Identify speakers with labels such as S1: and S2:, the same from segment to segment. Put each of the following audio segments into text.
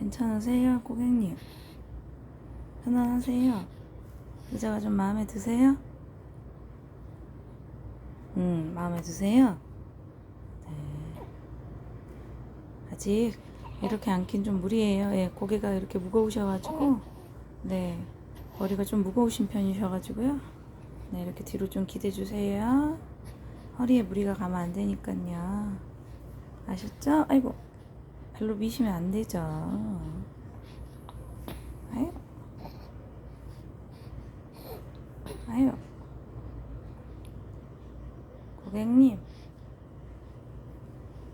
S1: 괜찮으세요, 고객님? 편안하세요? 의자가 좀 마음에 드세요? 음, 마음에 드세요? 네. 아직 이렇게 앉긴 좀 무리예요. 예, 고개가 이렇게 무거우셔가지고, 네, 머리가 좀 무거우신 편이셔가지고요. 네, 이렇게 뒤로 좀 기대주세요. 허리에 무리가 가면 안 되니까요. 아셨죠? 아이고, 별로 미시면 안 되죠. 아유. 아유. 고객님.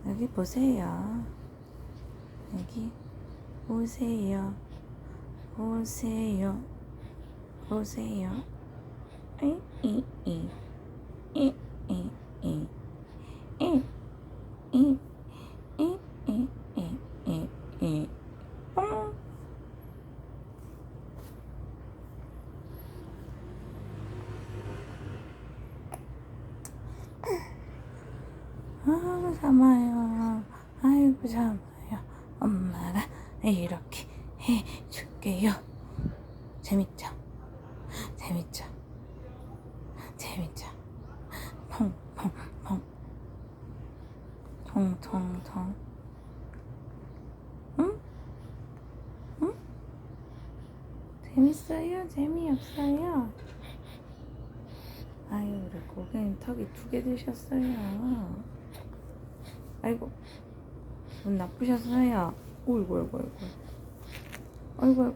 S1: 여기 보세요. 여기 보세요. 보세요. 보세요. 이, 이, 이. 이, 이, 이. 이, 이, 이, 이, 이, 이, 이. 뽕. 아이고 참아요. 아이고 참아요. 엄마가 이렇게 해줄게요. 재밌죠? 재밌죠? 재밌죠? 펑펑펑 통통통 응? 응? 재밌어요? 재미없어요? 아유 우리 고객님 턱이 두개 되셨어요 아이고 기분 나쁘셨어요 어이구 어이구 어이구 어이구 어이구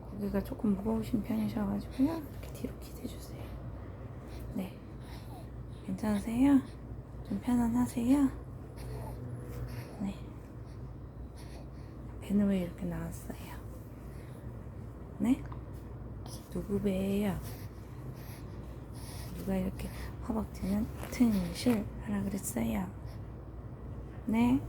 S1: 고개가 조금 무거우신 편이셔가지고요 이렇게 뒤로 기대주세요 네 괜찮으세요? 좀 편안하세요? 네 배는 왜 이렇게 나왔어요? 네? 누구 배예요? 누가 이렇게 허벅지는 튼실 하라 그랬어요? 네?